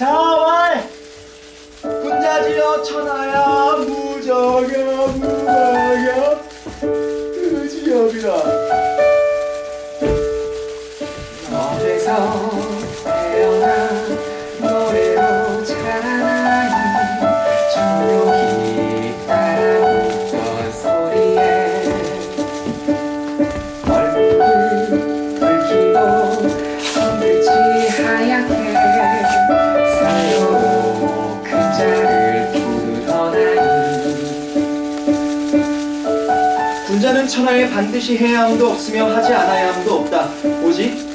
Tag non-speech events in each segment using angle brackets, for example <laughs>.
자왈 군자지여 천하야 무적여 무방여. 그 지역이라. 어디서 천하에 반드시 해야 함도 없으며 하지 않아야 함도 없다. 오직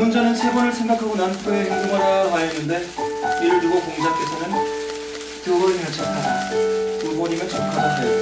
계문자는 세 번을 생각하고 난 후에 행동하라 하였는데 이를 두고 공자께서는 두 번이면 척하다. 두 번이면 척하다 하였다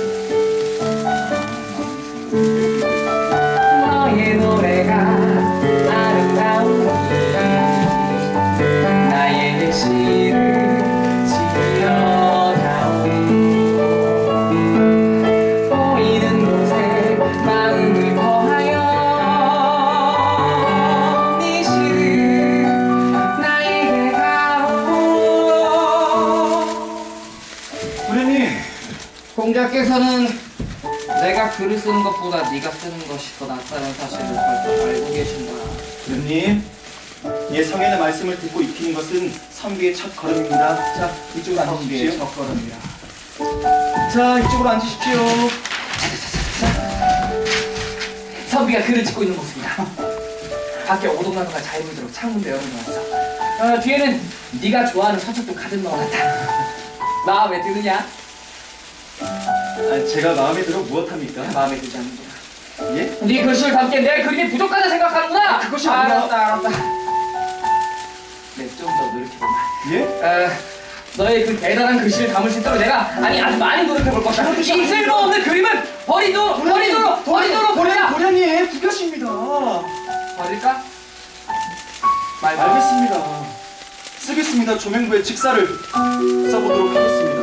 공자께서는 내가 글을 쓰는 것보다 네가 쓰는 것이 더 낫다는 사실을 벌써 알고 계신다. 부모님 예 성인의 말씀을 듣고 익히는 것은 선비의 첫 걸음입니다 자 이쪽으로 앉으십시오 첫걸음이라. 자 이쪽으로 앉으십시오 선비가 글을 찍고 있는 모습이다. 밖에 오동나무가 잘 물도록 창문도 열어놓았어. 어, 뒤에는 네가 좋아하는 서쪽도 가득 넣어놨다. <laughs> 마음에 드느냐? 아, 제가 마음에 들어 무엇합니까? 마음에 들지 않는구나. 예? 네 글씨를 담기엔 내 그림이 부족하다 생각하는구나. 그것이 아니라- 알았다, 알았다. 네, 좀 더 노력해보마. 예? 어, 너의 그 대단한 글씨를 담을 수 있도록 내가 아니 아주 많이 노력해볼 것이다. 이 쓸모없는 그림은 버리도록 버리도록 버리도록 버려라. 도련님 부교십니다 버릴까? 말 알겠습니다 쓰겠습니다 조명부에 직사를 써보도록 하겠습니다